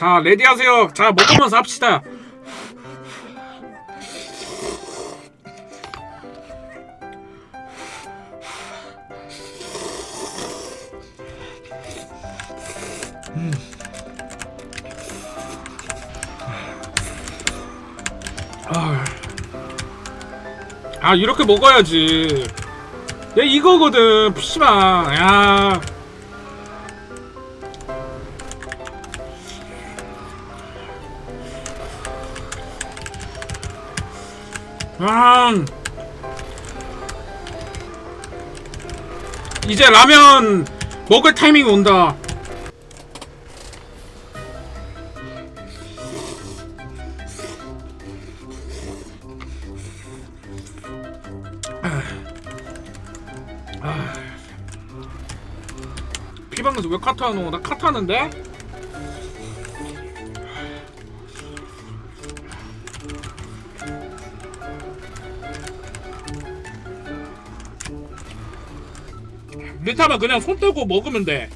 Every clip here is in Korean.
자 레디하세요. 자 먹으면서 합시다. 아, 아 이렇게 먹어야지. 야 이거거든 PC방. 야. 아. 이제 라면 먹을 타이밍이 온다. 피방에서 왜 카트 하노? 나 카트 하는데? 리타면 그냥 손 떼고 먹으면 돼.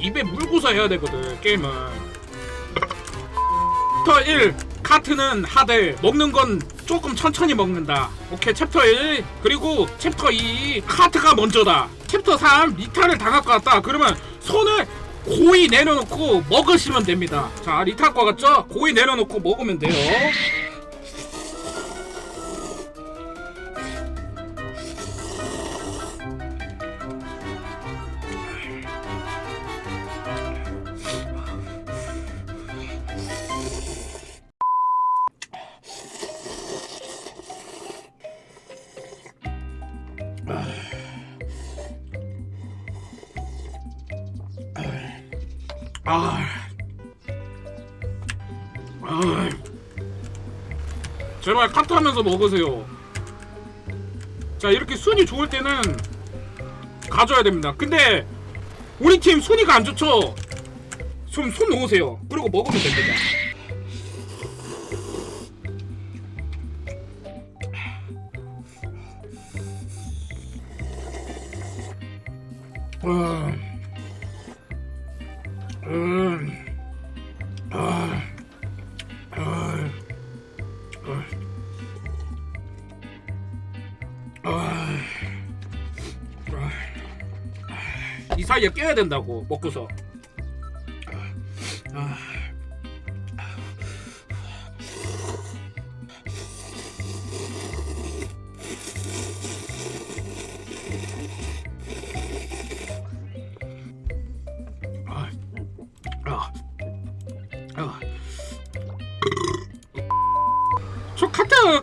입에 물고서 해야 되거든 게임은. 챕터 1 카트는 하되 먹는 건 조금 천천히 먹는다. 오케이 챕터 1 그리고 챕터 2 카트가 먼저다. 챕터 3 리타를 당할 것 같다. 그러면 손을 고이 내려놓고 먹으시면 됩니다. 자 리타 거 같죠? 고이 내려놓고 먹으면 돼요. 아, 아, 제발 카트 하면서 먹으세요. 자, 이렇게 순위 좋을 때는 가져야 됩니다. 근데 우리 팀 순위가 안 좋죠? 손, 손 놓으세요. 그리고 먹으면 됩니다. 아, 음, 아, 아, 아, 아, 이 사이에 깨야 된다고 먹고서. 아, 아,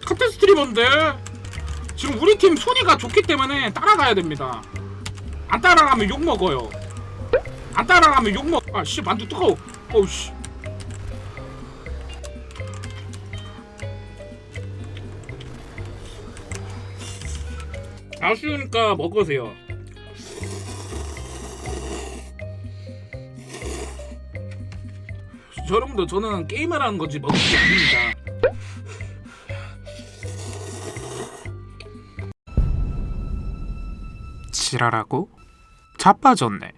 카트 스트리머인데 지금 우리 팀 순위가 좋기 때문에 따라가야 됩니다. 안 따라가면 욕 먹어요. 안 따라가면 욕 먹. 아씨 만두 뜨거워. 어우씨. 아쉬우니까 먹으세요. 여러분들 저는 게임을 하는 거지 먹는 게 아닙니다. 지랄하고 자빠졌네.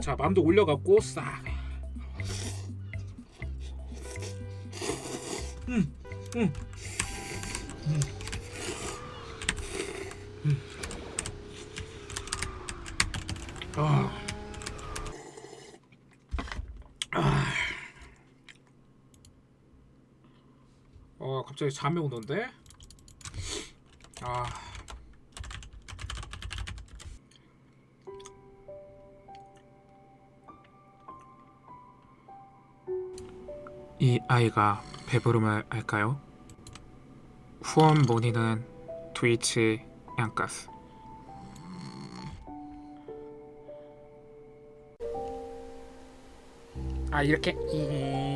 자 만두 올려갖고 싹. 음, 음. 음. 음. 어 갑자기 잠이 오는데? 아. 이 아이가 배부름을 알까요? 후원 문의는 트위치 양가스 아 이렇게 예.